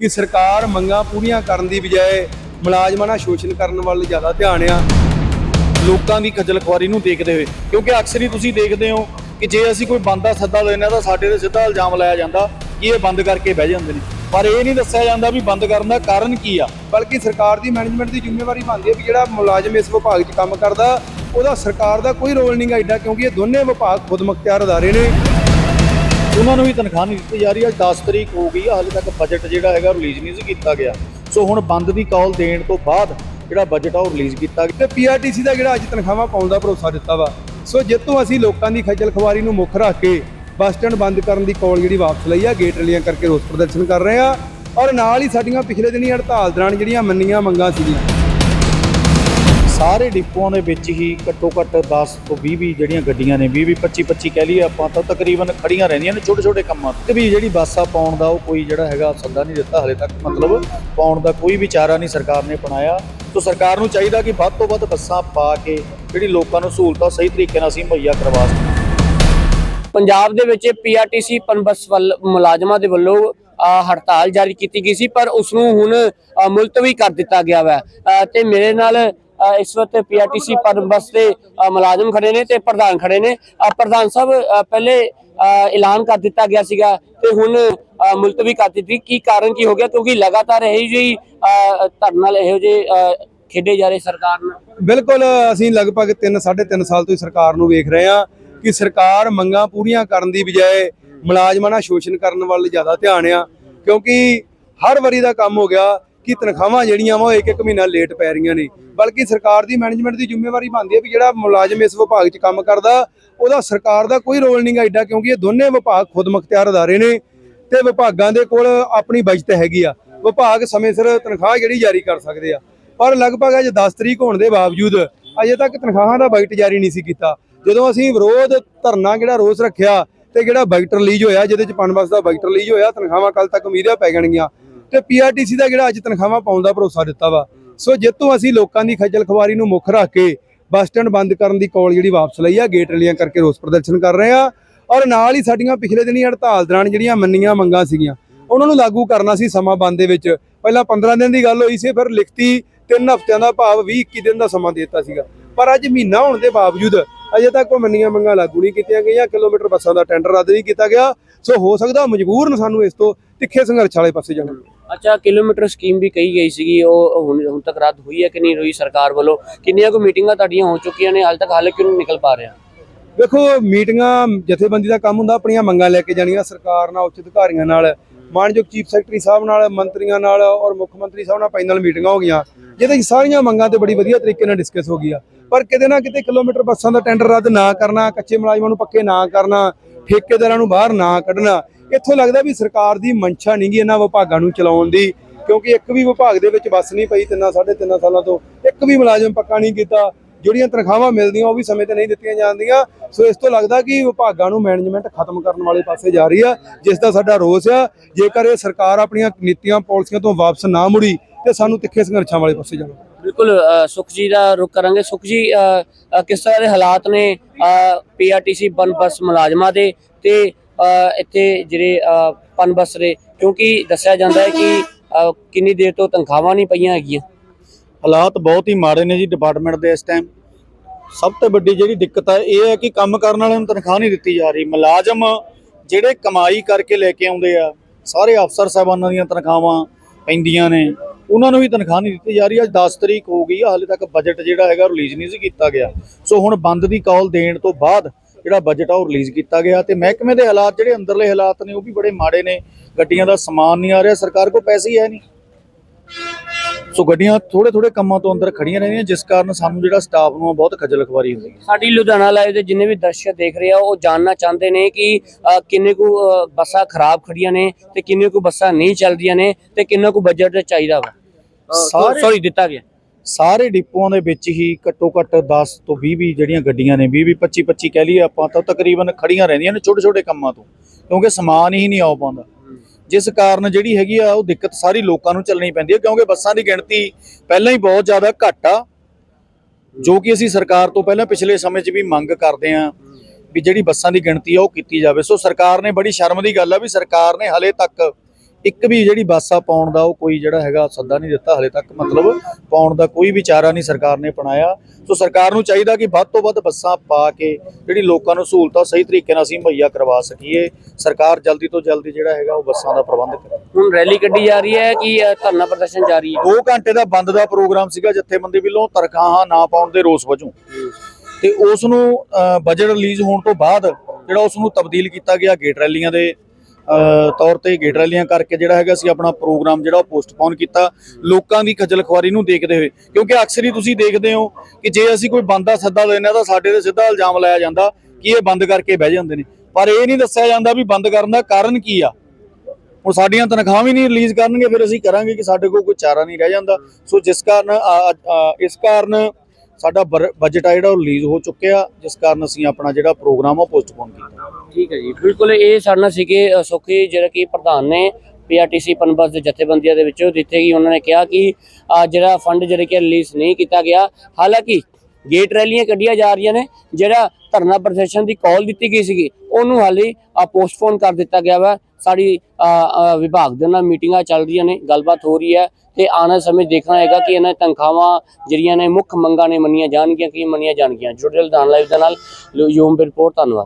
ਕਿ ਸਰਕਾਰ ਮੰਗਾਂ ਪੂਰੀਆਂ ਕਰਨ ਦੀ ਬਜਾਏ ਮੁਲਾਜ਼ਮਾਂ ਨਾਲ ਸ਼ੋਸ਼ਣ ਕਰਨ ਵੱਲ ਜ਼ਿਆਦਾ ਧਿਆਨ ਆ। ਲੋਕਾਂ ਦੀ ਖੱਜਲ ਖੁਆਰੀ ਨੂੰ ਦੇਖਦੇ ਹੋਏ। ਕਿਉਂਕਿ ਅਕਸਰ ਹੀ ਤੁਸੀਂ ਦੇਖਦੇ ਹੋ ਕਿ ਜੇ ਅਸੀਂ ਕੋਈ ਬੰਦਾ ਸੱਦਾ ਲੈਣਾ ਤਾਂ ਸਾਡੇ ਤੇ ਸਿੱਧਾ ਇਲਜ਼ਾਮ ਲਾਇਆ ਜਾਂਦਾ ਕਿ ਇਹ ਬੰਦ ਕਰਕੇ ਬਹਿ ਜਾਂਦੇ ਨੇ। ਪਰ ਇਹ ਨਹੀਂ ਦੱਸਿਆ ਜਾਂਦਾ ਵੀ ਬੰਦ ਕਰਨ ਦਾ ਕਾਰਨ ਕੀ ਆ। ਬਲਕਿ ਸਰਕਾਰ ਦੀ ਮੈਨੇਜਮੈਂਟ ਦੀ ਜ਼ਿੰਮੇਵਾਰੀ ਬਣਦੀ ਹੈ ਵੀ ਜਿਹੜਾ ਮੁਲਾਜ਼ਮ ਇਸ ਵਿਭਾਗ 'ਚ ਕੰਮ ਕਰਦਾ, ਉਹਦਾ ਸਰਕਾਰ ਦਾ ਕੋਈ ਰੋਲ ਨਹੀਂ ਗਾ ਐਡਾ ਕਿਉਂਕਿ ਇਹ ਦੋਨੇ ਵਿਭਾਗ ਖੁਦਮੁਖਤਿਆਰ ਅਦਾਰੇ ਨੇ। ਉਹਨਾਂ ਨੂੰ ਵੀ ਤਨਖਾਹ ਨਹੀਂ ਦਿੱਤੀ ਜਾ ਰਹੀ। ਹੈ 10 ਤਰੀਕ ਹੋ ਗਈ ਆ ਹਾਲੇ ਤੱਕ ਬਜਟ ਜਿਹੜਾ ਹੈਗਾ ਰਿਲੀਜ਼ ਨਹੀਂ ਸੀ ਕੀਤਾ ਗਿਆ। ਸੋ ਹੁਣ ਬੰਦ ਦੀ ਕਾਲ ਦੇਣ ਤੋਂ ਬਾਅਦ ਜਿਹੜਾ ਬਜਟ ਆ ਉਹ ਰਿਲੀਜ਼ ਕੀਤਾ ਗਿਆ। ਤੇ ਪੀਆਰਟੀਸੀ ਦਾ ਜਿਹੜਾ ਅੱਜ ਤਨਖਾਹਾਂ ਪਾਉਣ ਦਾ ਭਰੋਸਾ ਦਿੱਤਾ ਵਾ। ਸੋ ਜਿੱਤੋਂ ਅਸੀਂ ਲੋਕਾਂ ਦੀ ਖੱਜਲ ਖਵਾਰੀ ਨੂੰ ਮੁੱਖ ਰੱਖ ਕੇ ਬੱਸ ਸਟੈਂਡ ਬੰਦ ਕਰਨ ਦੀ ਕਾਲ ਜਿਹੜੀ ਵਾਪਸ ਲਈ ਆ ਗੇਟ ਰਲੀਆਂ ਕਰਕੇ ਰੋਸ ਪ੍ਰਦਰਸ਼ਨ ਕਰ ਰਹੇ ਆ। ਔਰ ਨਾਲ ਹੀ ਸਾਡੀਆਂ ਪਿਛਲੇ ਦਿਨੀ ਹੜਤਾਲ ਦੌਰਾਨ ਜਿਹੜੀਆਂ ਮੰਨੀਆਂ ਮੰਗਾਂ ਸੀਗੀਆਂ। ਸਾਰੇ ਡਿਪੂਆਂ ਦੇ ਵਿੱਚ ਹੀ ਘੱਟੋ ਘੱਟ 10 ਤੋਂ 20 20 ਜਿਹੜੀਆਂ ਗੱਡੀਆਂ ਨੇ 20 20 25 25 ਕਹਿ ਲਈਏ ਆਪਾਂ, ਤਾਂ ਤਕਰੀਬਨ ਖੜੀਆਂ ਰਹਿੰਦੀਆਂ ਨੇ ਛੋਟੇ ਛੋਟੇ ਕੰਮਾਂ ਤੇ। ਵੀ ਜਿਹੜੀ ਬੱਸਾਂ ਪਾਉਣ ਦਾ ਉਹ ਕੋਈ ਜਿਹੜਾ ਹੈਗਾ ਸੱਦਾ ਨਹੀਂ ਦਿੱਤਾ ਹਲੇ ਤੱਕ, ਮਤਲਬ ਪਾਉਣ ਦਾ ਕੋਈ ਵੀ ਨਹੀਂ ਸਰਕਾਰ ਨੇ ਅਪਣਾਇਆ। ਸੋ ਸਰਕਾਰ ਨੂੰ ਚਾਹੀਦਾ ਕਿ ਵੱਧ ਤੋਂ ਵੱਧ ਬੱਸਾਂ ਪਾ ਕੇ ਜਿਹੜੀ ਲੋਕਾਂ ਨੂੰ ਸਹੂਲਤਾਂ ਸਹੀ ਤਰੀਕੇ ਨਾਲ ਅਸੀਂ ਮੁਹੱਈਆ ਕਰਵਾ ਸਕੀਏ। ਪੰਜਾਬ ਦੇ ਵਿੱਚ ਪੀਆਰਟੀਸੀ ਪਨਬਸ ਵੱਲ ਮੁਲਾਜ਼ਮਾਂ ਦੇ ਵੱਲੋਂ ਹੜਤਾਲ ਜਾਰੀ ਕੀਤੀ ਗਈ ਸੀ, ਪਰ ਉਸ ਨੂੰ ਹੁਣ ਮੁਲਤਵੀ ਕਰ ਦਿੱਤਾ ਗਿਆ ਹੈ ਤੇ ਮੇਰੇ ਨਾਲ ਇਸ ਵਕਤ ਪੀਆਰਟੀਸੀ ਪਨਬਸ ਦੇ ਅ, ਮੁਲਾਜ਼ਮ ਖੜੇ ਨੇ ਤੇ ਪ੍ਰਧਾਨ ਖੜੇ ਨੇ। ਪ੍ਰਧਾਨ ਸਾਹਿਬ ਪਹਿਲੇ ਐਲਾਨ ਕਰ ਦਿੱਤਾ ਗਿਆ ਸੀਗਾ ਤੇ ਹੁਣ ਮੁਲਤਵੀ ਕਰ ਦਿੱਤੀ। ਕੀ ਕਾਰਨ ਕੀ ਹੋ ਗਿਆ? ਕਿਉਂਕਿ ਲਗਾਤਾਰ ਇਹੀ ਜਿਹੀ ਧਰਨਾ ਇਹੋ ਜਿਹੇ ਖੇਡੇ ਜਾ ਰਹੇ ਸਰਕਾਰ ਨਾਲ। ਬਿਲਕੁਲ ਅਸੀਂ ਲਗਭਗ 3 3.5 ਸਾਲ ਤੋਂ ਹੀ ਸਰਕਾਰ ਨੂੰ ਵੇਖ ਰਹੇ ਹਾਂ ਕਿ ਸਰਕਾਰ ਮੰਗਾਂ ਪੂਰੀਆਂ ਕਰਨ ਦੀ ਬਜਾਏ ਮੁਲਾਜ਼ਮਾਂ ਨਾਲ ਸ਼ੋਸ਼ਣ ਕਰਨ ਵੱਲ ਜ਼ਿਆਦਾ ਧਿਆਨ ਆ। ਕਿਉਂਕਿ ਹਰ ਵਾਰੀ ਦਾ ਕੰਮ ਹੋ ਗਿਆ ਕਿ ਤਨਖਾਹਾਂ ਜਿਹੜੀਆਂ ਵਾ ਉਹ ਇੱਕ ਇੱਕ ਮਹੀਨਾ ਲੇਟ ਪੈ ਰਹੀਆਂ ਨੇ। ਬਲਕਿ ਸਰਕਾਰ ਦੀ ਮੈਨੇਜਮੈਂਟ ਦੀ ਜ਼ਿੰਮੇਵਾਰੀ ਬਣਦੀ ਹੈ ਵੀ ਜਿਹੜਾ ਮੁਲਾਜ਼ਮ ਇਸ ਵਿਭਾਗ 'ਚ ਕੰਮ ਕਰਦਾ, ਉਹਦਾ ਸਰਕਾਰ ਦਾ ਕੋਈ ਰੋਲ ਨਹੀਂਗਾ ਐਡਾ ਕਿਉਂਕਿ ਇਹ ਦੋਨੇ ਵਿਭਾਗ ਖੁਦ ਮੁਖਤਿਆਰ ਅਦਾਰੇ ਨੇ ਤੇ ਵਿਭਾਗਾਂ ਦੇ ਕੋਲ ਆਪਣੀ ਬਜਟ ਹੈਗੀ ਆ। ਵਿਭਾਗ ਸਮੇਂ ਸਿਰ ਤਨਖਾਹ ਜਿਹੜੀ ਜਾਰੀ ਕਰ ਸਕਦੇ ਆ। ਪਰ ਲਗਭਗ ਅੱਜ 10 ਤਰੀਕ ਹੋਣ ਦੇ ਬਾਵਜੂਦ ਅਜੇ ਤੱਕ ਤਨਖਾਹਾਂ ਦਾ ਬਜਟ ਜਾਰੀ ਨਹੀਂ ਸੀ ਕੀਤਾ। ਜਦੋਂ ਅਸੀਂ ਵਿਰੋਧ ਧਰਨਾ ਜਿਹੜਾ ਰੋਸ ਰੱਖਿਆ ਤੇ ਜਿਹੜਾ ਬਜਟ ਰਿਲੀਜ਼ ਹੋਇਆ, ਜਿਹਦੇ ਚ ਪਨਬਸ ਦਾ ਬਜਟ ਰਿਲੀਜ਼ ਹੋਇਆ, ਤਨਖਾਹਾਂ ਕੱਲ ਤੱਕ ਉਮੀਦਾਂ ਪੈ ਜਾਣਗੀਆਂ। ਤੇ ਪੀਆਰਟੀਸੀ ਦਾ ਜਿਹੜਾ ਅੱਜ ਤਨਖਾਹਾਂ ਪਾਉਣ ਦਾ ਭਰੋਸਾ ਦਿੱਤਾ ਵਾ। ਸੋ ਜਿੱਤੋਂ ਅਸੀਂ ਲੋਕਾਂ ਦੀ ਖੱਜਲ ਖਵਾਰੀ ਨੂੰ ਮੁੱਖ ਰੱਖ ਕੇ ਬੱਸ ਸਟੈਂਡ ਬੰਦ ਕਰਨ ਦੀ ਕਾਲ ਜਿਹੜੀ ਵਾਪਸ ਲਈ ਆ, ਗੇਟ ਰਲੀਆਂ ਕਰਕੇ ਰੋਸ ਪ੍ਰਦਰਸ਼ਨ ਕਰ ਰਹੇ ਆ। ਔਰ ਨਾਲ ਹੀ ਸਾਡੀਆਂ ਪਿਛਲੇ ਦਿਨੀ ਹੜਤਾਲ ਦੌਰਾਨ ਜਿਹੜੀਆਂ ਮੰਨੀਆਂ ਮੰਗਾਂ ਸੀਗੀਆਂ, ਉਹਨਾਂ ਨੂੰ ਲਾਗੂ ਕਰਨਾ ਸੀ ਸਮਾਂ ਬੰਦ ਦੇ ਵਿੱਚ। ਪਹਿਲਾਂ 15 ਦਿਨ ਦੀ ਗੱਲ ਹੋਈ ਸੀ, ਫਿਰ ਲਿਖਤੀ 3 ਹਫ਼ਤਿਆਂ ਦਾ ਭਾਵ 20 21 ਦਿਨ ਦਾ ਸਮਾਂ ਦੇ ਦਿੱਤਾ ਸੀਗਾ। ਪਰ ਅੱਜ ਮਹੀਨਾ ਹੋਣ ਦੇ ਬਾਵਜੂਦ ਅਜੇ ਤੱਕ ਉਹ ਮੰਨੀਆਂ ਮੰਗਾਂ ਲਾਗੂ ਨਹੀਂ ਕੀਤੀਆਂ ਗਈਆਂ, ਕਿਲੋਮੀਟਰ ਬੱਸਾਂ ਦਾ ਟੈਂਡਰ ਰੱਦ ਨਹੀਂ ਕੀਤਾ ਗਿਆ। ਸੋ ਹੋ ਸਕਦਾ ਮਜਬੂਰਨ ਸਾਨੂੰ ਇਸ ਤੋਂ ਤਿੱਖੇ ਸੰਘਰਸ਼ ਵਾਲੇ ਪਾਸੇ ਜਾਣਾ। ਅੱਛਾ, ਕਿਲੋਮੀਟਰ ਸਕੀਮ ਵੀ ਕਹੀ ਗਈ ਸੀਗੀ, ਉਹ ਹੁਣ ਹੁਣ ਤੱਕ ਰੱਦ ਹੋਈ ਹੈ ਕਿ ਨਹੀਂ ਹੋਈ ਸਰਕਾਰ ਵੱਲੋਂ? ਕਿੰਨੀਆਂ ਕੁ ਮੀਟਿੰਗਾਂ ਤੁਹਾਡੀਆਂ ਹੋ ਚੁੱਕੀਆਂ ਨੇ? ਹਾਲ ਤੱਕ ਹਾਲੇ ਕਿਉਂ ਨਹੀਂ ਨਿਕਲ ਪਾ ਰਿਹਾ? ਵੇਖੋ ਮੀਟਿੰਗਾਂ ਜਥੇਬੰਦੀ ਦਾ ਕੰਮ ਹੁੰਦਾ, ਆਪਣੀਆਂ ਮੰਗਾਂ ਲੈ ਕੇ ਜਾਣੀਆਂ, ਸਰਕਾਰ ਨਾਲ, ਉੱਚ ਅਧਿਕਾਰੀਆਂ ਨਾਲ। ਮਾਨਯੋਗ ਚੀਫ ਸੈਕਟਰੀ ਸਾਹਿਬ ਨਾਲ, ਮੰਤਰੀਆਂ ਨਾਲ ਔਰ ਮੁੱਖ ਮੰਤਰੀ ਸਾਹਿਬ ਨਾਲ ਪੈਨਲ ਮੀਟਿੰਗਾਂ ਹੋ ਗਈਆਂ। ਜਿਹਦੇ ਵਿੱਚ ਸਾਰੀਆਂ ਮੰਗਾਂ ਤੇ ਬੜੀ ਵਧੀਆ ਤਰੀਕੇ ਨਾਲ ਡਿਸਕਸ ਹੋ ਗਈਆਂ ਪਰ ਕਿਤੇ ਨਾ ਕਿਤੇ ਕਿਲੋਮੀਟਰ ਬੱਸਾਂ ਦਾ ਟੈਂਡਰ ਰੱਦ ਨਾ ਕਰਨਾ, ਕੱਚੇ ਮੁਲਾਜ਼ਮਾਂ ਨੂੰ ਪੱਕੇ ਨਾ ਕਰਨਾ, ਠੇਕੇਦਾਰਾਂ ਨੂੰ ਬਾਹਰ ਨਾ ਕੱਢਣਾ ਇੱਥੋਂ ਲੱਗਦਾ ਵੀ ਸਰਕਾਰ ਦੀ ਮਨਸ਼ਾ ਨਹੀਂਗੀ ਇਹਨਾਂ ਵਿਭਾਗਾਂ ਨੂੰ ਚਲਾਉਣ ਦੀ, ਕਿਉਂਕਿ ਇੱਕ ਵੀ ਵਿਭਾਗ ਦੇ ਵਿੱਚ ਬੱਸ ਨਹੀਂ ਪਈ ਤਿੰਨਾਂ, ਸਾਢੇ ਤਿੰਨਾਂ ਸਾਲਾਂ ਤੋਂ। ਇੱਕ ਵੀ ਮੁਲਾਜ਼ਮ ਪੱਕਾ ਨਹੀਂ ਕੀਤਾ। ਜਿਹੜੀਆਂ ਤਨਖਾਹਾਂ ਮਿਲਦੀਆਂ, ਉਹ ਵੀ ਸਮੇਂ ਤੇ ਨਹੀਂ ਦਿੱਤੀਆਂ ਜਾਂਦੀਆਂ। ਸੋ ਇਸ ਤੋਂ ਲੱਗਦਾ ਕਿ ਵਿਭਾਗਾਂ ਨੂੰ ਮੈਨੇਜਮੈਂਟ ਖਤਮ ਕਰਨ ਵਾਲੇ ਪਾਸੇ ਜਾ ਰਹੀ ਆ, ਜਿਸ ਦਾ ਸਾਡਾ ਰੋਸ ਆ। ਜੇਕਰ ਇਹ ਸਰਕਾਰ ਆਪਣੀਆਂ ਨੀਤੀਆਂ, ਪਾਲਿਸੀਆਂ ਤੋਂ ਵਾਪਸ ਨਾ ਮੁੜੀ, ਤੇ ਸਾਨੂੰ ਤਿੱਖੇ ਸੰਘਰਸ਼ਾਂ ਵਾਲੇ ਪਾਸੇ ਜਾਣਾ। ਬਿਲਕੁਲ ਸੁਖ ਜੀ ਦਾ ਰੁਕ ਕਰਾਂਗੇ। ਸੁਖ ਜੀ ਕਿਸ ਤਰ੍ਹਾਂ ਦੇ ਹਾਲਾਤ ਨੇ ਪੀਆਰਟੀਸੀ ਪਨ ਬੱਸ ਮੁਲਾਜ਼ਮਾਂ ਦੇ ਤੇ ਇੱਥੇ ਜਿਹੜੇ ਅ, ਪਨ ਬੱਸ ਦੇ ਕਿਉਂਕਿ ਦੱਸਿਆ ਜਾਂਦਾ ਹੈ ਕਿ ਕਿੰਨੀ ਦੇਰ ਤੋਂ ਤਨਖਾਹਾਂ ਨਹੀਂ ਪਈਆਂ ਹੈਗੀਆਂ। ਹਾਲਾਤ ਬਹੁਤ ਹੀ ਮਾੜੇ ਨੇ ਜੀ ਡਿਪਾਰਟਮੈਂਟ ਦੇ ਇਸ ਟਾਈਮ ਸਭ ਤੋਂ ਵੱਡੀ ਜਿਹੜੀ ਦਿੱਕਤ ਹੈ ਇਹ ਹੈ ਕਿ ਕੰਮ ਕਰਨ ਵਾਲਿਆਂ ਨੂੰ ਤਨਖਾਹ ਨਹੀਂ ਦਿੱਤੀ ਜਾ ਰਹੀ। ਮੁਲਾਜ਼ਮ ਜਿਹੜੇ ਕਮਾਈ ਕਰਕੇ ਲੈ ਕੇ ਆਉਂਦੇ ਆ ਸਾਰੇ ਅਫਸਰ ਸਾਹਿਬਾਨਾਂ ਦੀਆਂ ਤਨਖਾਹਾਂ ਪੈਂਦੀਆਂ ਨੇ। ਉਹਨਾਂ ਨੂੰ ਵੀ ਤਨਖਾਹ ਨਹੀਂ ਦਿੱਤੀ ਜਾ ਰਹੀ। ਅੱਜ 10 ਤਰੀਕ ਹੋ ਗਈ ਆ ਹਾਲੇ ਤੱਕ ਬਜਟ ਜਿਹੜਾ ਹੈਗਾ ਰਿਲੀਜ਼ ਨਹੀਂ ਸੀ ਕੀਤਾ ਗਿਆ। ਸੋ ਹੁਣ ਬੰਦ ਦੀ ਕਾਲ ਦੇਣ ਤੋਂ ਬਾਅਦ ਜਿਹੜਾ ਬਜਟ ਆ ਉਹ ਰਿਲੀਜ਼ ਕੀਤਾ ਗਿਆ ਤੇ ਮਹਿਕਮੇ ਦੇ ਹਾਲਾਤ ਜਿਹੜੇ ਅੰਦਰਲੇ ਹਾਲਾਤ ਨੇ ਉਹ ਵੀ ਬੜੇ ਮਾੜੇ ਨੇ। ਗੱਡੀਆਂ ਦਾ ਸਮਾਨ ਨਹੀਂ ਆ ਰਿਹਾ ਸਰਕਾਰ ਕੋਲ ਪੈਸੇ ਹੀ ਹੈ ਨਹੀਂ। ਸੋ ਗੱਡੀਆਂ ਥੋੜੇ ਥੋੜੇ ਕੰਮਾਂ ਤੋਂ ਅੰਦਰ ਖੜੀਆਂ ਰਹਿੰਦੀਆਂ ਜਿਸ ਕਾਰਨ ਸਾਨੂੰ ਜਿਹੜਾ ਸਟਾਫ ਨੂੰ ਬਹੁਤ ਖੱਜਲ ਖਵਾਰੀ ਹੁੰਦੀ ਹੈ। ਸਾਡੀ ਲੁਧਿਆਣਾ ਲਾਈਵ ਦੇ ਜਿੰਨੇ ਵੀ ਦਰਸ਼ਕ ਦੇਖ ਰਹੇ ਆ ਉਹ ਜਾਣਨਾ ਚਾਹੁੰਦੇ ਨੇ ਕਿ ਕਿੰਨੇ ਕੁ ਬੱਸਾਂ ਖਰਾਬ ਖੜੀਆਂ ਨੇ ਤੇ ਕਿੰਨੇ ਕੁ ਬੱਸਾਂ ਨਹੀਂ ਚੱਲਦੀਆਂ ਨੇ ਤੇ ਕਿੰਨਾ ਕੁ ਬਜਟ ਚਾਹੀਦਾ ਵਾ। ਸੌਰੀ ਦਿੱਤਾ ਗਿਆ। ਸਾਰੇ ਡਿਪੂਆਂ ਦੇ ਵਿੱਚ ਹੀ ਘੱਟੋ ਘੱਟ 10 ਤੋਂ 20 20 ਜਿਹੜੀਆਂ ਗੱਡੀਆਂ ਨੇ 20 20 25 25 ਕਹਿ ਲਈਏ ਆਪਾਂ, ਤਾਂ ਤਕਰੀਬਨ ਖੜੀਆਂ ਰਹਿੰਦੀਆਂ ਨੇ ਛੋਟੇ ਛੋਟੇ ਕੰਮਾਂ ਤੋਂ, ਕਿਉਂਕਿ ਸਮਾਨ ਹੀ ਨਹੀਂ ਆ ਪਾਉਂਦਾ। ਜਿਸ ਕਾਰਨ ਜਿਹੜੀ ਹੈਗੀ ਆ, ਉਹ ਦਿੱਕਤ ਸਾਰੀ ਲੋਕਾਂ ਨੂੰ ਚੱਲਣੀ ਪੈਂਦੀ ਹੈ ਕਿਉਂਕਿ ਬੱਸਾਂ ਦੀ ਗਿਣਤੀ ਪਹਿਲਾਂ ਹੀ ਬਹੁਤ ਜ਼ਿਆਦਾ ਘੱਟ ਆ, ਜੋ ਕਿ ਅਸੀਂ ਸਰਕਾਰ ਤੋਂ ਪਹਿਲਾਂ ਪਿਛਲੇ ਸਮੇਂ 'ਚ ਵੀ ਮੰਗ ਕਰਦੇ ਆ ਵੀ ਜਿਹੜੀ ਬੱਸਾਂ ਦੀ ਗਿਣਤੀ ਆ, ਉਹ ਕੀਤੀ ਜਾਵੇ। ਸੋ ਸਰਕਾਰ ਨੇ ਬੜੀ ਸ਼ਰਮ ਦੀ ਗੱਲ ਆ ਵੀ ਸਰਕਾਰ ਨੇ ਹਲੇ ਤੱਕ ਇੱਕ ਵੀ ਜਿਹੜੀ ਬੱਸ ਪਾਉਣ ਦਾ ਉਹ ਕੋਈ ਜਿਹੜਾ ਹੈਗਾ ਸੱਦਾ ਨਹੀਂ ਦਿੱਤਾ ਹਲੇ ਤੱਕ ਮਤਲਬ ਪਾਉਣ ਦਾ ਕੋਈ ਵੀ ਚਾਰਾ ਨਹੀਂ ਸਰਕਾਰ ਨੇ ਅਪਣਾਇਆ ਸੋ ਸਰਕਾਰ ਨੂੰ ਚਾਹੀਦਾ ਕਿ ਵੱਧ ਤੋਂ ਵੱਧ ਬੱਸਾਂ ਪਾ ਕੇ ਜਿਹੜੀ ਲੋਕਾਂ ਨੂੰ ਸਹੂਲਤਾਂ ਸਹੀ ਤਰੀਕੇ ਨਾਲ ਅਸੀਂ ਮੁਹੱਈਆ ਕਰਵਾ ਸਕੀਏ। ਸਰਕਾਰ ਜਲਦੀ ਤੋਂ ਜਲਦੀ ਜਿਹੜਾ ਹੈਗਾ ਉਹ ਬੱਸਾਂ ਦਾ ਪ੍ਰਬੰਧ ਕਰੇ। ਹੁਣ ਰੈਲੀ ਕੱਢੀ ਜਾ ਰਹੀ ਹੈ ਕਿ ਧਰਨਾ ਪ੍ਰਦਰਸ਼ਨ ਜਾਰੀ ਹੈ? 2 ਘੰਟੇ ਦਾ ਬੰਦ ਦਾ ਪ੍ਰੋਗਰਾਮ ਸੀਗਾ ਜਥੇਬੰਦੀ ਵੱਲੋਂ ਤਰਖਾਹਾਂ ਨਾ ਪਾਉਣ ਦੇ ਰੋਸ ਵਜੋਂ। ਤੇ ਉਸ ਨੂੰ ਬਜਟ ਰਿਲੀਜ਼ ਹੋਣ ਤੋਂ ਬਾਅਦ ਜਿਹੜਾ ਉਸ ਨੂੰ ਤਬਦੀਲ ਕੀਤਾ ਗਿਆ ਗੇਟ ਰੈਲੀਆਂ ਦੇ ਤੌਰ ਤੇ ਗੇਟ ਰੈਲੀਆਂ ਕਰਕੇ ਜਿਹੜਾ ਹੈਗਾ ਸੀ ਆਪਣਾ ਪ੍ਰੋਗਰਾਮ ਜਿਹੜਾ ਉਹ ਪੋਸਟਪੋਨ ਕੀਤਾ। ਲੋਕਾਂ ਦੀ ਖਜਲ ਖੁਆਰੀ ਨੂੰ ਦੇਖਦੇ ਹੋਏ। ਕਿਉਂਕਿ ਅਕਸਰ ਹੀ ਤੁਸੀਂ ਦੇਖਦੇ ਹੋ ਕਿ ਜੇ ਅਸੀਂ ਕੋਈ ਬੰਦਾ ਸੱਦਾ ਦਿੰਦੇ ਹਾਂ ਤਾਂ ਸਾਡੇ ਤੇ ਸਿੱਧਾ ਇਲਜ਼ਾਮ ਲਾਇਆ ਜਾਂਦਾ ਕਿ ਇਹ ਬੰਦ ਕਰਕੇ ਬਹਿ ਜਾਂਦੇ ਨੇ। ਪਰ ਇਹ ਨਹੀਂ ਦੱਸਿਆ ਜਾਂਦਾ ਵੀ ਬੰਦ ਕਰਨ ਦਾ ਕਾਰਨ ਕੀ ਆ। ਹੁਣ ਸਾਡੀਆਂ ਤਨਖਾਹਾਂ ਵੀ ਨਹੀਂ ਰਿਲੀਜ਼ ਕਰਨਗੇ, ਫਿਰ ਅਸੀਂ ਕਰਾਂਗੇ ਕਿ ਸਾਡੇ ਕੋਲ ਕੋਈ ਚਾਰਾ ਨਹੀਂ ਰਹਿ ਜਾਂਦਾ। ਸੋ ਜਿਸ ਕਾਰਨ ਇਸ ਕਾਰਨ ਸਾਡਾ ਬਰ- ਬਜਟ ਆ ਜਿਹੜਾ ਉਹ ਰਿਲੀਜ਼ ਹੋ ਚੁੱਕਿਆ ਜਿਸ ਕਾਰਨ ਅਸੀਂ ਆਪਣਾ ਜਿਹੜਾ ਪ੍ਰੋਗਰਾਮ ਆ ਉਹ ਪੋਸਟਪੋਨ ਕੀਤਾ। ਠੀਕ ਹੈ ਜੀ। ਬਿਲਕੁਲ ਇਹ ਸਾਡੇ ਨਾਲ ਸੀਗੇ ਅ, ਸੁਖੀ ਜਿਹੜਾ ਕਿ ਪ੍ਰਧਾਨ ਨੇ ਪੀਆਰਟੀਸੀ ਪਨਬਸ ਦੇ ਜਥੇਬੰਦੀਆਂ ਦੇ ਵਿੱਚੋਂ ਜਿੱਥੇ ਕਿ ਉਹਨਾਂ ਨੇ ਕਿਹਾ ਕਿ ਜਿਹੜਾ ਫੰਡ ਜਿਹੜਾ ਕਿ ਰਿਲੀਜ਼ ਨਹੀਂ ਕੀਤਾ ਗਿਆ ਹਾਲਾਂਕਿ ਗੇਟ ਰੈਲੀਆਂ ਕੱਢੀਆਂ ਜਾ ਰਹੀਆਂ ਨੇ, ਜਿਹੜਾ ਧਰਨਾ ਪ੍ਰਦਰਸ਼ਨ ਦੀ ਕਾਲ ਦਿੱਤੀ ਗਈ ਸੀਗੀ, ਉਹਨੂੰ ਹਾਲੇ ਪੋਸਟਪੋਨ ਕਰ ਦਿੱਤਾ ਗਿਆ ਵਾ। ਸਾਡੀ ਵਿਭਾਗ ਦੇ ਨਾਲ ਮੀਟਿੰਗਾਂ ਚੱਲ ਰਹੀਆਂ ਨੇ, ਗੱਲਬਾਤ ਹੋ ਰਹੀ ਹੈ ਤੇ ਆਉਣ ਵਾਲੇ ਸਮੇਂ ਦੇਖਣਾ ਹੈਗਾ ਕਿ ਇਹਨਾਂ ਤਨਖਾਹਾਂ ਜਿਹੜੀਆਂ ਨੇ ਮੁੱਖ ਮੰਗਾਂ ਨੇ ਮੰਨੀਆਂ ਜਾਣਗੀਆਂ ਕਿ ਮੰਨੀਆਂ ਜਾਣਗੀਆਂ। ਜੁੜੇ ਲਦਾਨ ਲਾਈਵ ਦੇ ਨਾਲ ਯੂਮ ਰਿਪੋਰਟ ਧੰਨਵਾਦ।